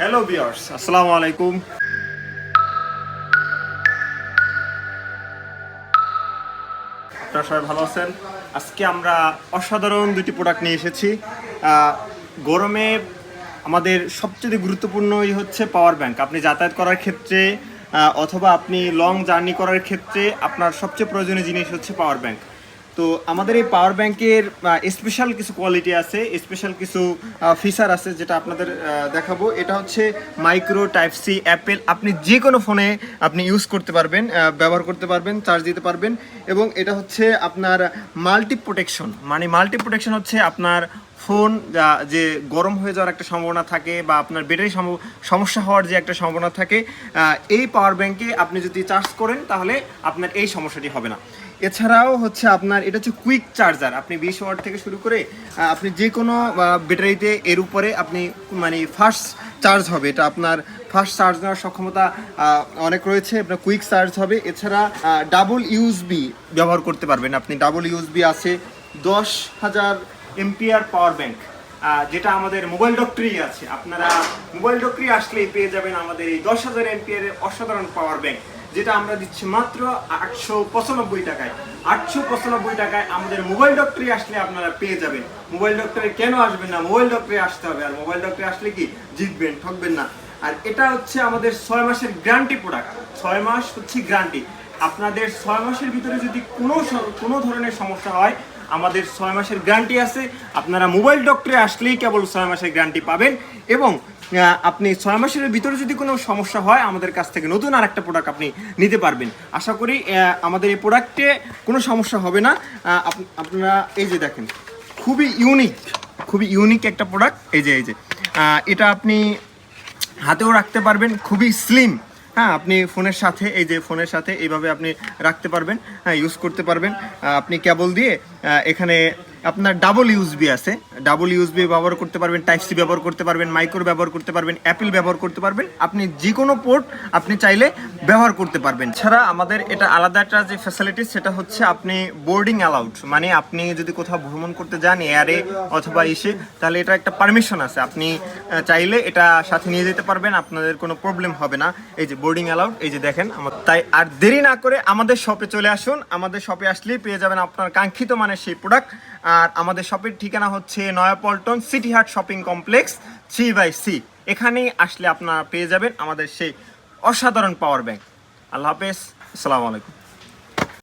Hello বিয়ার্স আসসালামু আলাইকুম আপনারা সবাই ভালো আছেন? আজকে আমরা অসাধারণ দুটি প্রোডাক্ট নিয়ে এসেছি। গরমে আমাদের সবচেয়ে গুরুত্বপূর্ণই হচ্ছে পাওয়ার ব্যাংক আপনি যাতায়াত করার ক্ষেত্রে অথবা আপনি লং জার্নি করার ক্ষেত্রে আপনার সবচেয়ে প্রয়োজনীয় জিনিস হচ্ছে পাওয়ার ব্যাংক তো আমাদের এই পাওয়ার ব্যাংকের স্পেশাল কিছু কোয়ালিটি আছে স্পেশাল কিছু ফিচার আছে যেটা আপনাদের দেখাবো। এটা হচ্ছে মাইক্রো টাইপ সি অ্যাপেল আপনি যে কোনো ফোনে আপনি ইউজ করতে পারবেন ব্যবহার করতে পারবেন চার্জ দিতে পারবেন। এবং এটা হচ্ছে আপনার মাল্টি প্রোটেকশন মানে মাল্টি প্রোটেকশন হচ্ছে আপনার ফোন যা- গরম হয়ে যাওয়ার একটা সম্ভাবনা থাকে বা আপনার ব্যাটারি সম- সমস্যা হওয়ার যে একটা সম্ভাবনা থাকে এই পাওয়ার ব্যাংকে আপনি যদি চার্জ করেন, তাহলে আপনার এই সমস্যাটি হবে না। এছাড়াও হচ্ছে আপনার, এটা হচ্ছে কুইক চার্জার আপনি বিশ ওয়াট থেকে শুরু করে আপনি যে কোনো ব্যাটারিতে এর উপরে আপনি মানে ফাস্ট চার্জ হবে। এটা আপনার ফাস্ট চার্জ নেওয়ার সক্ষমতা অনেক রয়েছে আপনার কুইক চার্জ হবে। এছাড়া ডাবল ইউজবি ব্যবহার করতে পারবেন আপনি। ডাবল ইউজবি আছে দশ হাজার এমপিআর পাওয়ার ব্যাংক যেটা আমাদের মোবাইল ডক্টরি আছে। আপনারা মোবাইল ডক্টরি আসলেই পেয়ে যাবেন আমাদের এই দশ হাজার এমপিআর অসাধারণ পাওয়ার ব্যাংক যেটা আমরা দিচ্ছি মাত্র আটশো পঁচানব্বই টাকায়। আটশো পঁচানব্বই টাকায় আমাদের মোবাইল ডক্টরে আসলে আপনারা পেয়ে যাবেন। মোবাইল ডক্টরে কেন আসবেন না? মোবাইল ডক্টরে আসতে হবে। আর মোবাইল ডক্টরে আসলে কি? জিতবেন, ঠকবেন না। আর এটা হচ্ছে আমাদের ছয় মাসের গ্যারান্টি প্রোডাক্ট ছয় মাস হচ্ছে গ্যারান্টি আপনাদের ছয় মাসের ভিতরে যদি কোনো কোনো ধরনের সমস্যা হয়, আমাদের ছয় মাসের গ্যারান্টি আছে। আপনারা মোবাইল ডক্টরে আসলেই কেবল ছয় মাসের গ্যারান্টি পাবেন এবং আপনি ছয় মাসের ভিতরে যদি কোনো সমস্যা হয়, আমাদের কাছ থেকে নতুন আর একটা প্রোডাক্ট আপনি নিতে পারবেন। আশা করি আমাদের এই প্রোডাক্টে কোনো সমস্যা হবে না। আপ- আপনারা এই যে দেখেন, খুবই ইউনিক খুবই ইউনিক একটা প্রোডাক্ট এই যে এই যে এটা আপনি হাতেও রাখতে পারবেন, খুবই স্লিম হ্যাঁ আপনি ফোনের সাথে, এই যে ফোনের সাথে এইভাবে আপনি রাখতে পারবেন হ্যাঁ ইউজ করতে পারবেন। আপনি কেবল দিয়ে এখানে আপনার ডাবল ইউজবি আছে। ডাবল ইউজবি ব্যবহার করতে পারবেন টাইপ সি ব্যবহার করতে পারবেন মাইক্রো ব্যবহার করতে পারবেন অ্যাপেল ব্যবহার করতে পারবেন। আপনি যে কোনো পোর্ট আপনি চাইলে ব্যবহার করতে পারবেন। ছাড়া আমাদের এটা আলাদা একটা যে ফ্যাসিলিটি সেটা হচ্ছে আপনি বোর্ডিং অ্যালাউড মানে আপনি যদি কোথাও ভ্রমণ করতে যান এয়ারে অথবা ইসে তাহলে এটা একটা পারমিশন আছে। আপনি চাইলে এটা সাথে নিয়ে যেতে পারবেন, আপনাদের কোনো প্রবলেম হবে না। এই যে বোর্ডিং অ্যালাউড এই যে দেখেন, আমার তাই আর দেরি না করে আমাদের শপে চলে আসুন। আমাদের শপে আসলেই পেয়ে যাবেন আপনার কাঙ্ক্ষিত মানের সেই প্রোডাক্ট আর আমাদের শপের ঠিকানা হচ্ছে Nayapaltan city heart shopping complex three by C. এখানেই আসলে আপনারা পেয়ে যাবেন আমাদের সেই অসাধারণ পাওয়ার ব্যাংক আল্লাহ হাফেজ, আসসালামু আলাইকুম।